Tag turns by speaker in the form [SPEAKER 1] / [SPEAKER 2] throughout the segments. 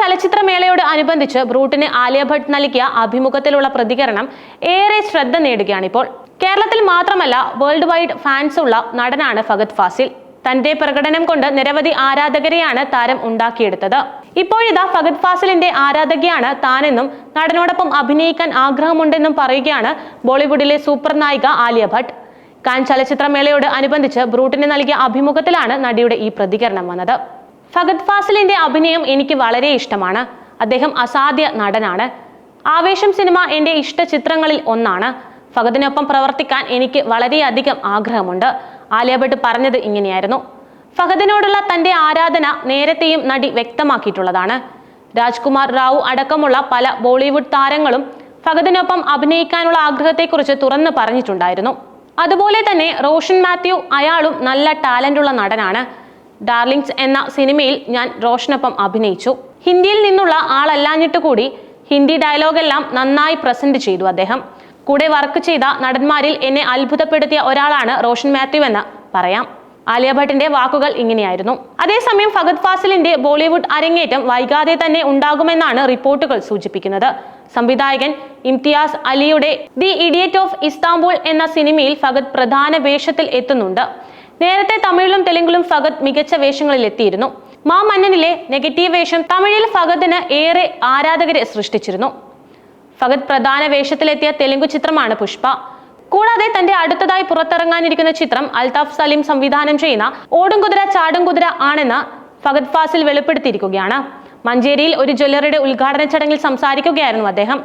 [SPEAKER 1] ചലച്ചിത്രമേളയോട് അനുബന്ധിച്ച് ബ്രൂട്ടിന് ആലിയ ഭട്ട് നൽകിയ അഭിമുഖത്തിലുള്ള പ്രതികരണം ഏറെ ശ്രദ്ധ നേടുകയാണിപ്പോൾ കേരളത്തിൽ മാത്രമല്ല വേൾഡ് വൈഡ് ഫാൻസ് ഉള്ള നടനാണ് ഫഗത് ഫാസിൽ. തന്റെ പ്രകടനം കൊണ്ട് നിരവധി ആരാധകരെയാണ് താരം ഉണ്ടാക്കിയെടുത്തത്. ഇപ്പോഴിതാ ഫഗത് ഫാസിലിന്റെ ആരാധകയാണ് താനെന്നും നടനോടൊപ്പം അഭിനയിക്കാൻ ആഗ്രഹമുണ്ടെന്നും പറയുകയാണ് ബോളിവുഡിലെ സൂപ്പർ നായിക ആലിയ ഭട്ട്. കാൻ ചലച്ചിത്രമേളയോട് അനുബന്ധിച്ച് ബ്രൂട്ടിന് നൽകിയ അഭിമുഖത്തിലാണ് നടിയുടെ ഈ പ്രതികരണം വന്നത്. ഫഗത് ഫാസിലിന്റെ അഭിനയം എനിക്ക് വളരെ ഇഷ്ടമാണ്. അദ്ദേഹം അസാധ്യ നടനാണ്. ആവേശം സിനിമ എന്റെ ഇഷ്ട ചിത്രങ്ങളിൽ ഒന്നാണ്. ഫഗദിനൊപ്പം പ്രവർത്തിക്കാൻ എനിക്ക് വളരെയധികം ആഗ്രഹമുണ്ട്. ആലിയ ഭട്ട് പറഞ്ഞത് ഇങ്ങനെയായിരുന്നു. ഫഹദിനോടുള്ള തന്റെ ആരാധന നേരത്തെയും നടി വ്യക്തമാക്കിയിട്ടുള്ളതാണ്. രാജ്കുമാർ റാവു അടക്കമുള്ള പല ബോളിവുഡ് താരങ്ങളും ഫഹദിനൊപ്പം അഭിനയിക്കാനുള്ള ആഗ്രഹത്തെക്കുറിച്ച് തുറന്നു പറഞ്ഞിട്ടുണ്ടായിരുന്നു. അതുപോലെ തന്നെ റോഷൻ മാത്യു അയാളും നല്ല ടാലന്റുള്ള നടനാണ്. ഡാർലിങ്സ് എന്ന സിനിമയിൽ ഞാൻ റോഷനൊപ്പം അഭിനയിച്ചു. ഹിന്ദിയിൽ നിന്നുള്ള ആളല്ലാഞ്ഞിട്ട് കൂടി ഹിന്ദി ഡയലോഗെല്ലാം നന്നായി പ്രസന്റ് ചെയ്തു അദ്ദേഹം. കൂടെ വർക്ക് ചെയ്ത നടന്മാരിൽ എന്നെ അത്ഭുതപ്പെടുത്തിയ ഒരാളാണ് റോഷൻ മാത്യു എന്ന് പറയാം. ആലിയ ഭട്ടിന്റെ വാക്കുകൾ ഇങ്ങനെയായിരുന്നു. അതേസമയം ഫഗത് ഫാസിലിന്റെ ബോളിവുഡ് അരങ്ങേറ്റം വൈകാതെ തന്നെ ഉണ്ടാകുമെന്നാണ് റിപ്പോർട്ടുകൾ സൂചിപ്പിക്കുന്നത്. സംവിധായകൻ ഇംതിയാസ് അലിയുടെ ദി ഇഡിയറ്റ് ഓഫ് ഇസ്താംബുൾ എന്ന സിനിമയിൽ ഫഗത് പ്രധാന വേഷത്തിൽ എത്തുന്നുണ്ട്. നേരത്തെ തമിഴിലും തെലുങ്കിലും ഫഗത് മികച്ച വേഷങ്ങളിൽ എത്തിയിരുന്നു മാ മന്നനിലെ നെഗറ്റീവ് വേഷം തമിഴിൽ ഫഗത്തിന് ഏറെ ആരാധകരെ സൃഷ്ടിച്ചിരുന്നു. ഫഗത് പ്രധാന വേഷത്തിലെത്തിയ തെലുങ്ക് ചിത്രമാണ് പുഷ്പ. കൂടാതെ തന്റെ അടുത്തതായി പുറത്തിറങ്ങാനിരിക്കുന്ന ചിത്രം അൽതാഫ് സലീം സംവിധാനം ചെയ്യുന്ന ചാടും കുതിര ആണെന്ന് ഫഗത് ഫാസിൽ വെളിപ്പെടുത്തിയിരിക്കുകയാണ്. മഞ്ചേരിയിൽ ഒരു ജ്വല്ലറിയുടെ ഉദ്ഘാടന ചടങ്ങിൽ സംസാരിക്കുകയായിരുന്നു അദ്ദേഹം.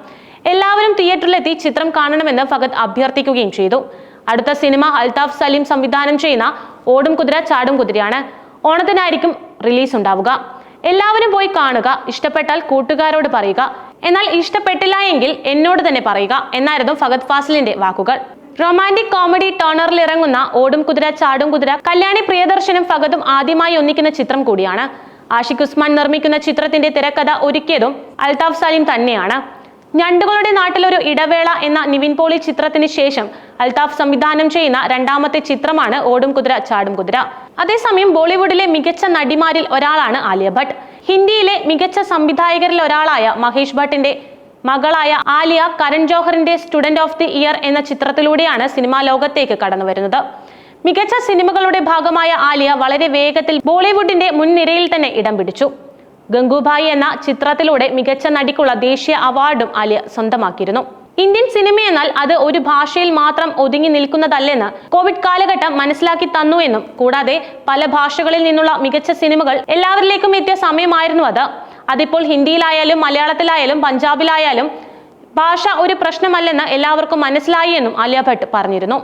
[SPEAKER 1] എല്ലാവരും തിയേറ്ററിലെത്തി ചിത്രം കാണണമെന്ന് ഫഗത് അഭ്യർത്ഥിക്കുകയും ചെയ്തു. അടുത്ത സിനിമ അൽതാഫ് സലീം സംവിധാനം ചെയ്യുന്ന ഓടും കുതിര ചാടും കുതിരയാണ്. ഓണത്തിനായിരിക്കും റിലീസ് ഉണ്ടാവുക. എല്ലാവരും പോയി കാണുക. ഇഷ്ടപ്പെട്ടാൽ കൂട്ടുകാരോട് പറയുക. എന്നാൽ ഇഷ്ടപ്പെട്ടില്ല എങ്കിൽ എന്നോട് തന്നെ പറയുക. എന്നായിരുന്നു ഫഗത് ഫാസിലിന്റെ വാക്കുകൾ. റൊമാന്റിക് കോമഡി ടോണറിൽ ഇറങ്ങുന്ന ഓടും കുതിര ചാടും കുതിര കല്യാണി പ്രിയദർശനും ഫഗതും ആദ്യമായി ഒന്നിക്കുന്ന ചിത്രം കൂടിയാണ്. ആഷിഖ് ഉസ്മാൻ നിർമ്മിക്കുന്ന ചിത്രത്തിന്റെ തിരക്കഥ ഒരുക്കിയതും അൽതാഫ് സലീം തന്നെയാണ്. ഞണ്ടുകളുടെ നാട്ടിലൊരു ഇടവേള എന്ന നിവിൻ പോളി ചിത്രത്തിന് ശേഷം അൽതാഫ് സംവിധാനം ചെയ്യുന്ന രണ്ടാമത്തെ ചിത്രമാണ് ഓടും കുതിര ചാടും കുതിര. അതേസമയം ബോളിവുഡിലെ മികച്ച നടിമാരിൽ ഒരാളാണ് ആലിയ ഭട്ട്. ഹിന്ദിയിലെ മികച്ച സംവിധായകരിൽ ഒരാളായ മഹേഷ് ഭട്ടിന്റെ മകളായ ആലിയ കരൺ ജോഹറിന്റെ സ്റ്റുഡന്റ് ഓഫ് ദി ഇയർ എന്ന ചിത്രത്തിലൂടെയാണ് സിനിമാ ലോകത്തേക്ക് കടന്നു വരുന്നത്. മികച്ച സിനിമകളുടെ ഭാഗമായ ആലിയ വളരെ വേഗത്തിൽ ബോളിവുഡിന്റെ മുൻനിരയിൽ തന്നെ ഇടം പിടിച്ചു. ഗംഗുഭായി എന്ന ചിത്രത്തിലൂടെ മികച്ച നടിക്കുള്ള ദേശീയ അവാർഡും ആലിയ സ്വന്തമാക്കിയിരുന്നു. ഇന്ത്യൻ സിനിമ എന്നാൽ അത് ഒരു ഭാഷയിൽ മാത്രം ഒതുങ്ങി നിൽക്കുന്നതല്ലെന്ന് കോവിഡ് കാലഘട്ടം മനസ്സിലാക്കി തന്നു എന്നും കൂടാതെ പല ഭാഷകളിൽ നിന്നുള്ള മികച്ച സിനിമകൾ എല്ലാവരിലേക്കും എത്തിയ സമയമായിരുന്നു അത്. അതിപ്പോൾ ഹിന്ദിയിലായാലും മലയാളത്തിലായാലും പഞ്ചാബിലായാലും ഭാഷ ഒരു പ്രശ്നമല്ലെന്ന് എല്ലാവർക്കും മനസ്സിലായി എന്നും ആലിയ ഭട്ട് പറഞ്ഞിരുന്നു.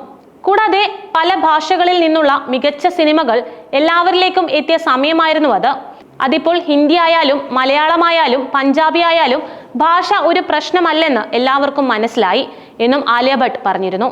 [SPEAKER 1] കൂടാതെ പല ഭാഷകളിൽ നിന്നുള്ള മികച്ച സിനിമകൾ എല്ലാവരിലേക്കും എത്തിയ സമയമായിരുന്നു അത്. അതിപ്പോൾ ഹിന്ദി ആയാലും മലയാളമായാലും പഞ്ചാബി ആയാലും ഭാഷ ഒരു പ്രശ്നമല്ലെന്ന് എല്ലാവർക്കും മനസ്സിലായി എന്നും ആലിയ ഭട്ട് പറഞ്ഞിരുന്നു.